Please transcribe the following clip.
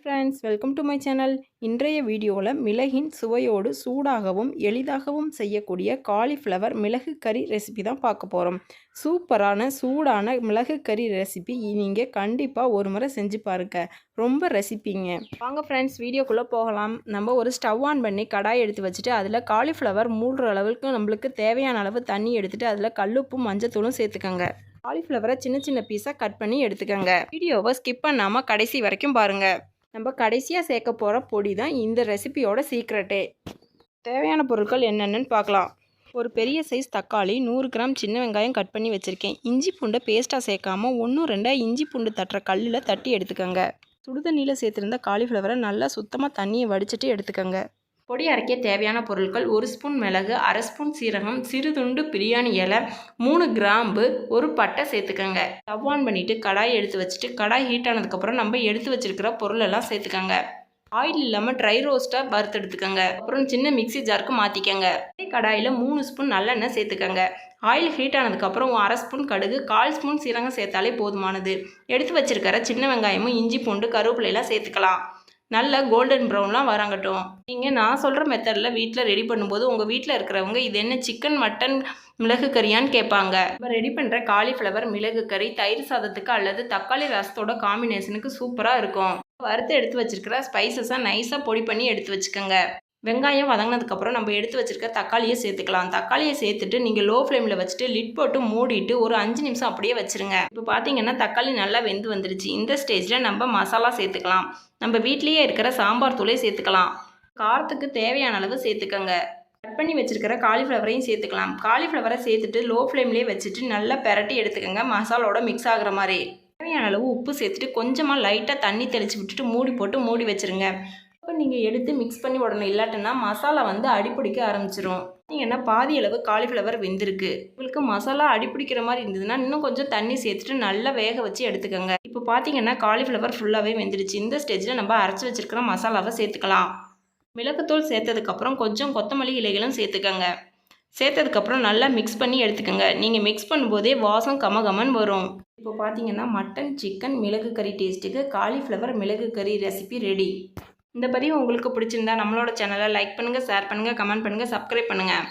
Friends welcome to my channel இன்றைய வீடியோவில் மிளகின் சுவையோடு சூடாகவும் எளிதாகவும் செய்யக்கூடிய காலிஃப்ளவர் மிளகு கறி ரெசிபி தான் பார்க்க போகிறோம் சூப்பரான சூடான மிளகு கறி ரெசிபி நீங்கள் கண்டிப்பாக ஒரு முறை செஞ்சு பாருங்க. ரொம்ப ரெசிப்பிங்க வாங்க ஃப்ரெண்ட்ஸ் வீடியோக்குள்ளே போகலாம். நம்ம ஒரு ஸ்டவ் ஆன் பண்ணி கடாய் எடுத்து வச்சுட்டு அதில் காலிஃப்ளவர் மூடுற அளவுக்கு நம்மளுக்கு தேவையான அளவு தண்ணி எடுத்துகிட்டு அதில் கல்லுப்பும் மஞ்சத்தூளும் சேர்த்துக்கோங்க. காலிஃப்ளவரை சின்ன சின்ன பீஸாக கட் பண்ணி எடுத்துக்கோங்க. வீடியோவை ஸ்கிப் பண்ணாமல் கடைசி வரைக்கும் பாருங்கள் நம்ம கடைசியாக சேர்க்க போகிற பொடி தான் இந்த ரெசிபியோட சீக்ரெட்டே தேவையான பொருட்கள் என்னென்னு பார்க்கலாம். ஒரு பெரிய சைஸ் தக்காளி நூறு கிராம் சின்ன வெங்காயம் கட் பண்ணி வச்சுருக்கேன். இஞ்சி பூண்டை பேஸ்ட்டாக சேர்க்காம ஒன்றும் ரெண்டாக இஞ்சி பூண்டு தட்டுற கல்லில் தட்டி எடுத்துக்கோங்க. சுடுதண்ணியில் சேர்த்துருந்த காலிஃப்ளவரை நல்லா சுத்தமாக தண்ணியை வடிச்சிட்டு எடுத்துக்கோங்க. பொடி அரைக்க தேவையான பொருட்கள் ஒரு ஸ்பூன் மிளகு அரை ஸ்பூன் சீரகம் சிறு துண்டு பிரியாணி இலை மூணு கிராம்பு ஒரு பட்டை சேர்த்துக்கோங்க. ஸ்டவ் ஆன் பண்ணிவிட்டு கடாய் எடுத்து வச்சுட்டு கடாய் ஹீட் ஆனதுக்கப்புறம் நம்ம எடுத்து வச்சுருக்கிற பொருளெல்லாம் சேர்த்துக்கங்க. சேர்த்துக்கோங்க ஆயில் இல்லாமல் ட்ரை ரோஸ்ட்டாக வறுத்து எடுத்துக்கோங்க. அப்புறம் சின்ன மிக்ஸி ஜாருக்கு மாற்றிக்கோங்க கடாயில் மூணு ஸ்பூன் நல்லெண்ணெய் சேர்த்துக்கோங்க. ஆயில் ஹீட் ஆனதுக்கப்புறம் அரை ஸ்பூன் கடுகு கால் ஸ்பூன் சீரகம் சேர்த்தாலே போதுமானது. எடுத்து வச்சிருக்கிற சின்ன வெங்காயமும் இஞ்சி பூண்டு கருவேப்பிலையெல்லாம் சேர்த்துக்கலாம். நல்ல கோல்டன் ப்ரௌன்லாம் வராங்கட்டும். நீங்கள் நான் சொல்கிற மெத்தடில் வீட்டில் ரெடி பண்ணும்போது உங்கள் வீட்டில் இருக்கிறவங்க இது என்ன சிக்கன் மட்டன் மிளகு கறியான்னு கேட்பாங்க. நம்ம ரெடி பண்ணுற காலிஃப்ளவர் மிளகு கறி தயிர் சாதத்துக்கு அல்லது தக்காளி ரசத்தோட காம்பினேஷனுக்கு சூப்பராக இருக்கும். வறுத்து எடுத்து வச்சிருக்கிற ஸ்பைசஸாக நைஸாக பொடி பண்ணி எடுத்து வச்சுக்கோங்க. வெங்காயம் வதங்கினதுக்கப்புறம் நம்ம எடுத்து வச்சுருக்க தக்காளியை சேர்த்துக்கலாம். தக்காளியை சேர்த்துட்டு நீங்கள் லோ ஃப்ளேமில் வச்சுட்டு லிட் போட்டு மூடிட்டு ஒரு அஞ்சு நிமிஷம் அப்படியே வச்சுருங்க. இப்போ பார்த்தீங்கன்னா தக்காளி நல்லா வெந்து வந்துருச்சு. இந்த ஸ்டேஜில் நம்ம மசாலா சேர்த்துக்கலாம். நம்ம வீட்லேயே இருக்கிற சாம்பார் தூளே சேர்த்துக்கலாம். காரத்துக்கு தேவையான அளவு சேர்த்துக்கோங்க. கட் பண்ணி வச்சுருக்கிற காலிஃப்ளவரையும் சேர்த்துக்கலாம். காலிஃப்ளவரை சேர்த்துட்டு லோ ஃப்ளேம்லேயே வச்சுட்டு நல்லா பெரட்டி எடுத்துக்கோங்க. மசாலோட மிக்ஸ் ஆகிற மாதிரி. தேவையான அளவு உப்பு சேர்த்துட்டு கொஞ்சமாக லைட்டாக தண்ணி தெளித்து விட்டுட்டு மூடி போட்டு மூடி வச்சுருங்க. இப்போ நீங்கள் எடுத்து மிக்ஸ் பண்ணி விடணும் இல்லாட்டினா மசாலா வந்து அடிப்பிடிக்க ஆரம்பிச்சிரும். பார்த்தீங்கன்னா பாதி அளவு காலிஃப்ளவர் வெந்திருக்கு. உங்களுக்கு மசாலா அடிப்பிடிக்கிற மாதிரி இருந்ததுன்னா இன்னும் கொஞ்சம் தண்ணி சேர்த்துட்டு நல்லா வேக வச்சு எடுத்துக்கோங்க. இப்போ பார்த்தீங்கன்னா காலிஃப்ளவர் ஃபுல்லாகவே வெந்துடுச்சு இந்த ஸ்டேஜில் நம்ம அரைச்சி வச்சிருக்கிற மசாலாவை சேர்த்துக்கலாம். மிளகுத்தூள் சேர்த்ததுக்கப்புறம் கொஞ்சம் கொத்தமல்லி இலைகளும் சேர்த்துக்கோங்க. சேர்த்ததுக்கப்புறம் நல்லா மிக்ஸ் பண்ணி எடுத்துக்கோங்க. நீங்கள் மிக்ஸ் பண்ணும்போதே வாசம் கமகமன் வரும். இப்போ பார்த்தீங்கன்னா மட்டன் சிக்கன் மிளகு கறி டேஸ்ட்டுக்கு காலிஃப்ளவர் மிளகு கறி ரெசிபி ரெடி இந்த பதிவு உங்களுக்கு பிடிச்சிருந்தா நம்மளோட சேனலை லைக் பண்ணுங்கள் ஷேர் பண்ணுங்கள் கமெண்ட் பண்ணுங்கள் சப்ஸ்கிரைப் பண்ணுங்கள்